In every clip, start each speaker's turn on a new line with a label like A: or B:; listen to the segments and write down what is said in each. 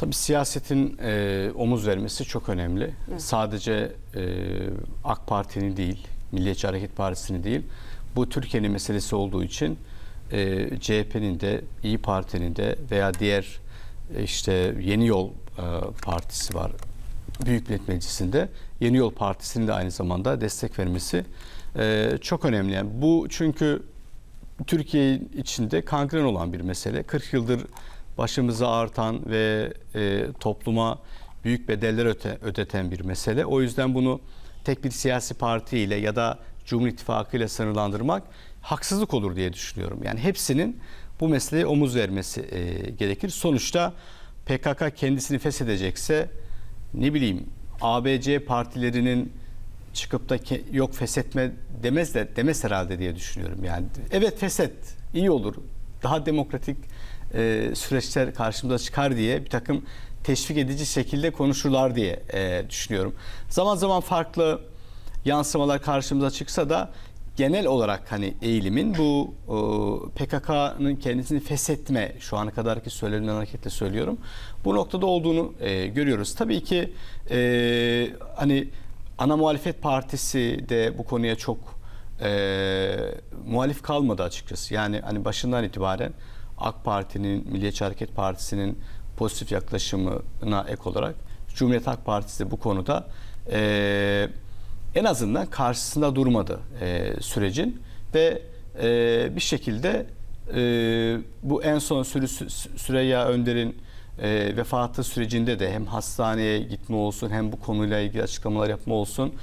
A: Tabii siyasetin e, omuz vermesi çok önemli. Sadece e, AK Parti'nin değil, Milliyetçi Hareket Partisi'nin değil, bu Türkiye'nin meselesi olduğu için e, CHP'nin de, İyi Parti'nin de veya diğer e, işte Yeni Yol e, Partisi var Büyük Millet Meclisi'nde. Yeni Yol Partisi'nin de aynı zamanda destek vermesi e, çok önemli. Yani bu çünkü Türkiye içinde kangren olan bir mesele. 40 yıldır başımıza artan ve e, topluma büyük bedeller öte, ödeten bir mesele. O yüzden bunu tek bir siyasi partiyle ya da Cumhur İttifakı ile sınırlandırmak haksızlık olur diye düşünüyorum. Yani hepsinin bu meseleye omuz vermesi e, gerekir. Sonuçta PKK kendisini feshedecekse ne bileyim ABC partilerinin çıkıp da ke- yok feshetme demez de demez herhalde diye düşünüyorum. Yani evet feshet iyi olur. Daha demokratik e, süreçler karşımıza çıkar diye bir takım teşvik edici şekilde konuşurlar diye e, düşünüyorum. Zaman zaman farklı yansımalar karşımıza çıksa da genel olarak hani eğilimin bu e, PKK'nın kendisini feshetme şu ana kadarki söylenen hareketle söylüyorum. Bu noktada olduğunu e, görüyoruz. Tabii ki e, hani ana muhalefet partisi de bu konuya çok e, muhalif kalmadı açıkçası. Yani hani başından itibaren AK Parti'nin, Milliyetçi Hareket Partisi'nin pozitif yaklaşımına ek olarak Cumhuriyet Halk Partisi bu konuda e, en azından karşısında durmadı e, sürecin ve e, bir şekilde e, bu en son Sürü, Sü- Süreyya Önder'in e, vefatı sürecinde de hem hastaneye gitme olsun hem bu konuyla ilgili açıklamalar yapma olsun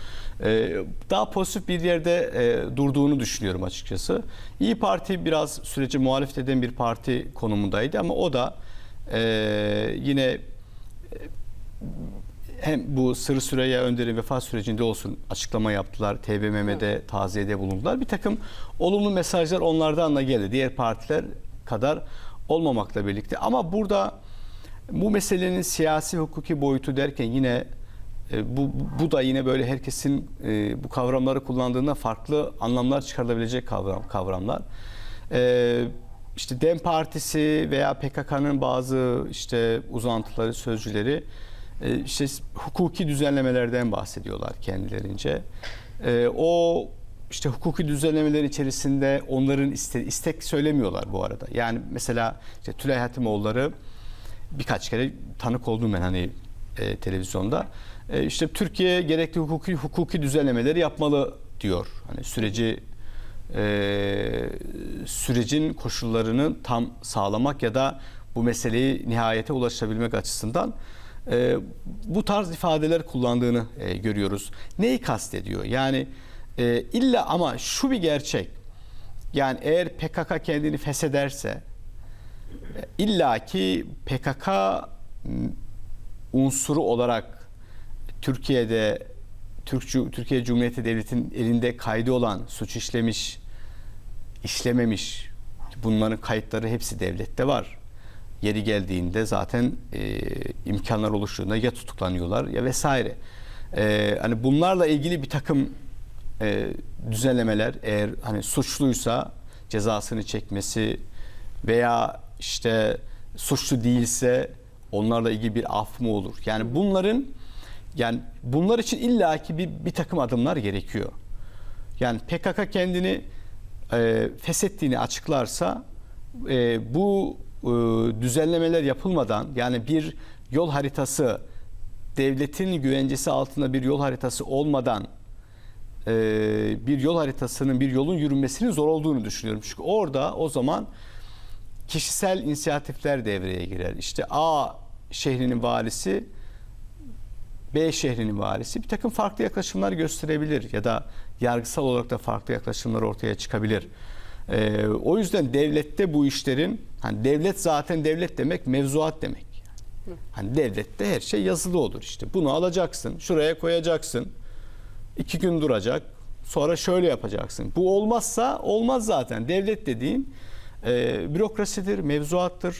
A: e, daha pozitif bir yerde e, durduğunu düşünüyorum açıkçası. İyi Parti biraz süreci muhalefet eden bir parti konumundaydı ama o da e, yine hem bu Sırrı Süreyya Önder'in vefat sürecinde olsun açıklama yaptılar. TBMM'de taziyede bulundular. Bir takım olumlu mesajlar onlardan da geldi. Diğer partiler kadar olmamakla birlikte. Ama burada bu meselenin siyasi hukuki boyutu derken yine e, bu, bu da yine böyle herkesin e, bu kavramları kullandığında farklı anlamlar çıkarılabilecek kavram, kavramlar. E, işte DEM Partisi veya PKK'nın bazı işte uzantıları, sözcüleri e, işte hukuki düzenlemelerden bahsediyorlar kendilerince. O işte hukuki düzenlemeler içerisinde onların iste, istek söylemiyorlar bu arada. Yani mesela işte Tülay Hatimoğulları birkaç kere tanık oldum ben hani e, televizyonda. E, işte Türkiye gerekli hukuki hukuki düzenlemeleri yapmalı diyor. Hani süreci e, sürecin koşullarını tam sağlamak ya da bu meseleyi nihayete ulaşabilmek açısından e, bu tarz ifadeler kullandığını e, görüyoruz. Neyi kastediyor? Yani e, illa ama şu bir gerçek. Yani eğer PKK kendini feshederse İlla ki PKK unsuru olarak Türkiye'de Türk, Türkiye Cumhuriyeti Devleti'nin elinde kaydı olan suç işlemiş, işlememiş bunların kayıtları hepsi devlette var. Yeri geldiğinde zaten e, imkanlar oluştuğunda ya tutuklanıyorlar ya vesaire. E, hani bunlarla ilgili bir takım e, düzenlemeler eğer hani suçluysa cezasını çekmesi veya işte suçlu değilse onlarla ilgili bir af mı olur? Yani bunların yani bunlar için illaki bir, bir takım adımlar gerekiyor. Yani PKK kendini e, feshettiğini açıklarsa e, bu e, düzenlemeler yapılmadan yani bir yol haritası devletin güvencesi altında bir yol haritası olmadan e, bir yol haritasının bir yolun yürünmesinin zor olduğunu düşünüyorum. Çünkü orada o zaman kişisel inisiyatifler devreye girer. İşte A şehrinin valisi B şehrinin valisi bir takım farklı yaklaşımlar gösterebilir ya da yargısal olarak da farklı yaklaşımlar ortaya çıkabilir. Ee, o yüzden devlette bu işlerin hani devlet zaten devlet demek mevzuat demek. Hani devlette her şey yazılı olur işte. Bunu alacaksın, şuraya koyacaksın. iki gün duracak. Sonra şöyle yapacaksın. Bu olmazsa olmaz zaten. Devlet dediğin e, bürokrasidir, mevzuattır.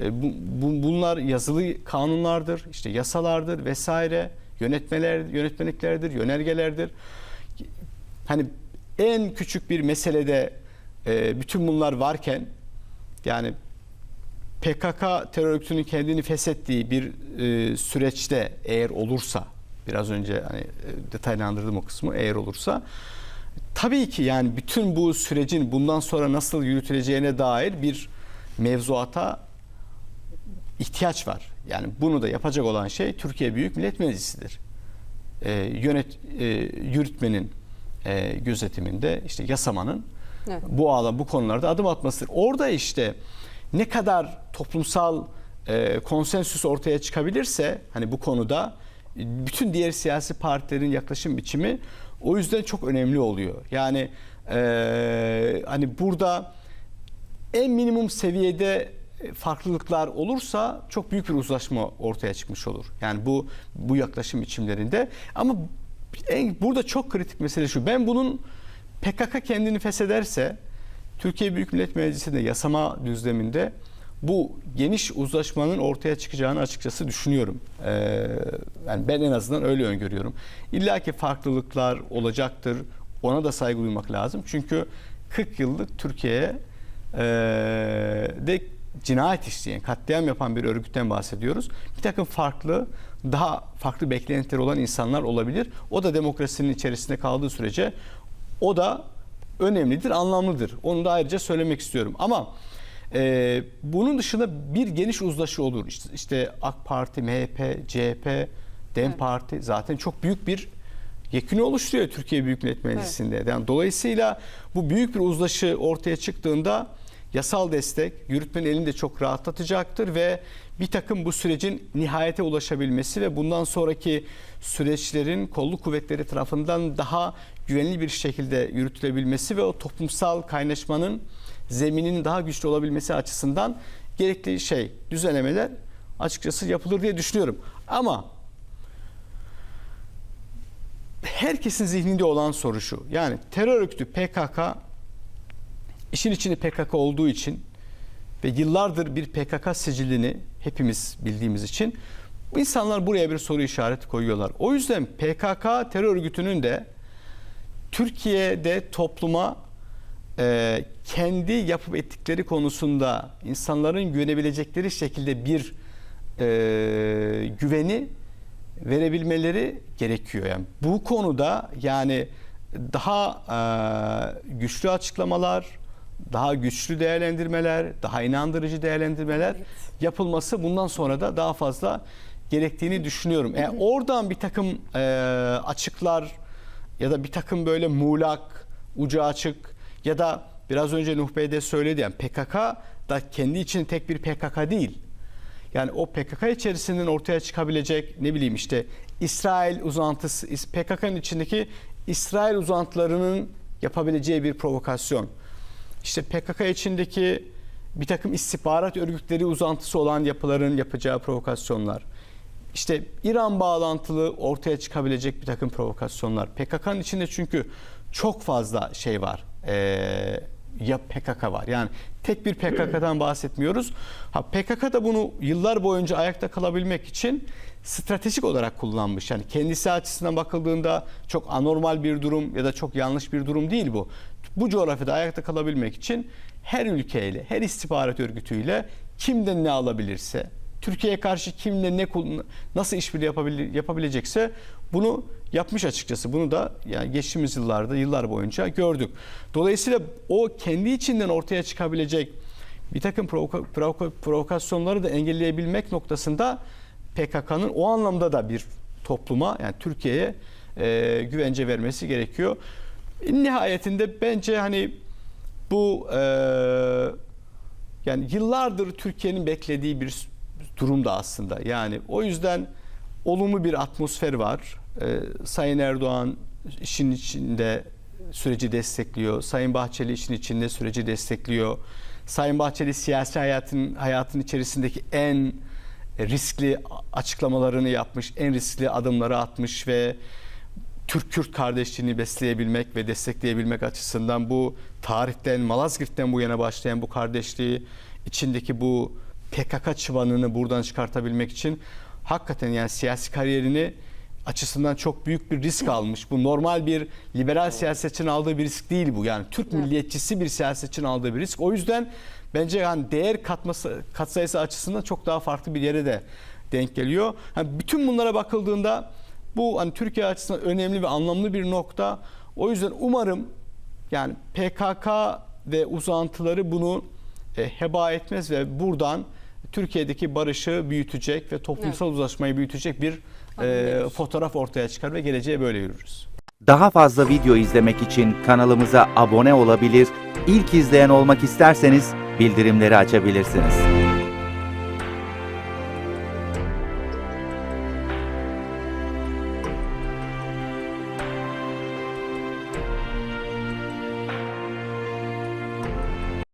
A: E, bu, bu- bunlar yazılı kanunlardır, işte yasalardır vesaire, yönetmeler, yönetmeliklerdir, yönergelerdir. Hani en küçük bir meselede e, bütün bunlar varken yani PKK terör örgütünün kendini feshettiği bir e, süreçte eğer olursa biraz önce hani e, detaylandırdım o kısmı eğer olursa tabii ki yani bütün bu sürecin bundan sonra nasıl yürütüleceğine dair bir mevzuata ihtiyaç var. Yani bunu da yapacak olan şey Türkiye Büyük Millet Meclisi'dir. E, yönet e, yürütmenin e, gözetiminde işte yasamanın
B: Evet.
A: bu alan bu konularda adım atmasıdır. Orada işte ne kadar toplumsal e, konsensüs ortaya çıkabilirse hani bu konuda bütün diğer siyasi partilerin yaklaşım biçimi o yüzden çok önemli oluyor. Yani e, hani burada en minimum seviyede e, farklılıklar olursa çok büyük bir uzlaşma ortaya çıkmış olur. Yani bu bu yaklaşım biçimlerinde ama en, burada çok kritik mesele şu. Ben bunun PKK kendini feshederse Türkiye Büyük Millet Meclisi'nde yasama düzleminde bu geniş uzlaşmanın ortaya çıkacağını açıkçası düşünüyorum. Ee, yani ben en azından öyle öngörüyorum. İlla ki farklılıklar olacaktır. Ona da saygı duymak lazım. Çünkü 40 yıllık Türkiye'ye e, de cinayet işleyen, katliam yapan bir örgütten bahsediyoruz. Bir takım farklı, daha farklı beklentileri olan insanlar olabilir. O da demokrasinin içerisinde kaldığı sürece o da önemlidir, anlamlıdır. Onu da ayrıca söylemek istiyorum. Ama e, bunun dışında bir geniş uzlaşı olur. İşte, işte AK Parti, MHP, CHP, DEM
B: Evet.
A: Parti zaten çok büyük bir yekünü oluşturuyor Türkiye Büyük Millet Meclisi'nde. Yani dolayısıyla bu büyük bir uzlaşı ortaya çıktığında yasal destek yürütmenin elini de çok rahatlatacaktır ve bir takım bu sürecin nihayete ulaşabilmesi ve bundan sonraki süreçlerin kolluk kuvvetleri tarafından daha güvenli bir şekilde yürütülebilmesi ve o toplumsal kaynaşmanın zeminin daha güçlü olabilmesi açısından gerekli şey düzenlemeler açıkçası yapılır diye düşünüyorum. Ama herkesin zihninde olan soru şu. Yani terör örgütü PKK işin içinde PKK olduğu için ve yıllardır bir PKK sicilini hepimiz bildiğimiz için insanlar buraya bir soru işareti koyuyorlar. O yüzden PKK terör örgütünün de Türkiye'de topluma e, kendi yapıp ettikleri konusunda insanların güvenebilecekleri şekilde bir e, güveni verebilmeleri gerekiyor. Yani bu konuda yani daha e, güçlü açıklamalar, daha güçlü değerlendirmeler, daha inandırıcı değerlendirmeler
B: Evet.
A: yapılması bundan sonra da daha fazla gerektiğini düşünüyorum. E, oradan bir takım e, açıklar ya da bir takım böyle muğlak, ucu açık ya da biraz önce Nuh Bey de söyledi yani PKK da kendi için tek bir PKK değil. Yani o PKK içerisinden ortaya çıkabilecek ne bileyim işte İsrail uzantısı, PKK'nın içindeki İsrail uzantılarının yapabileceği bir provokasyon. İşte PKK içindeki bir takım istihbarat örgütleri uzantısı olan yapıların yapacağı provokasyonlar. İşte İran bağlantılı ortaya çıkabilecek bir takım provokasyonlar. PKK'nın içinde çünkü çok fazla şey var. Ee, ya PKK var. Yani tek bir PKK'dan bahsetmiyoruz. Ha PKK da bunu yıllar boyunca ayakta kalabilmek için stratejik olarak kullanmış. Yani kendisi açısından bakıldığında çok anormal bir durum ya da çok yanlış bir durum değil bu. Bu coğrafyada ayakta kalabilmek için her ülkeyle, her istihbarat örgütüyle kimden ne alabilirse, Türkiye'ye karşı kimle ne nasıl işbirliği yapabile- yapabilecekse bunu yapmış açıkçası. Bunu da yani geçtiğimiz yıllarda, yıllar boyunca gördük. Dolayısıyla o kendi içinden ortaya çıkabilecek bir takım provoka- provoka- provokasyonları da engelleyebilmek noktasında PKK'nın o anlamda da bir topluma yani Türkiye'ye e, güvence vermesi gerekiyor. Nihayetinde bence hani bu e, yani yıllardır Türkiye'nin beklediği bir durumda aslında. Yani o yüzden olumlu bir atmosfer var. Ee, Sayın Erdoğan işin içinde süreci destekliyor. Sayın Bahçeli işin içinde süreci destekliyor. Sayın Bahçeli siyasi hayatın hayatın içerisindeki en riskli açıklamalarını yapmış, en riskli adımları atmış ve Türk-Kürt kardeşliğini besleyebilmek ve destekleyebilmek açısından bu tarihten, Malazgirt'ten bu yana başlayan bu kardeşliği içindeki bu PKK çıvanını buradan çıkartabilmek için hakikaten yani siyasi kariyerini açısından çok büyük bir risk almış. Bu normal bir liberal siyasetçinin aldığı bir risk değil bu. Yani Türk milliyetçisi bir siyasetçinin aldığı bir risk. O yüzden bence yani değer katması katsayısı açısından çok daha farklı bir yere de denk geliyor. Yani bütün bunlara bakıldığında bu hani Türkiye açısından önemli ve anlamlı bir nokta. O yüzden umarım yani PKK ve uzantıları bunu e, heba etmez ve buradan Türkiye'deki barışı büyütecek ve toplumsal uzlaşmayı büyütecek bir e, fotoğraf ortaya çıkar ve geleceğe böyle yürürüz.
B: Daha fazla video izlemek için kanalımıza abone olabilir, ilk izleyen olmak isterseniz bildirimleri açabilirsiniz.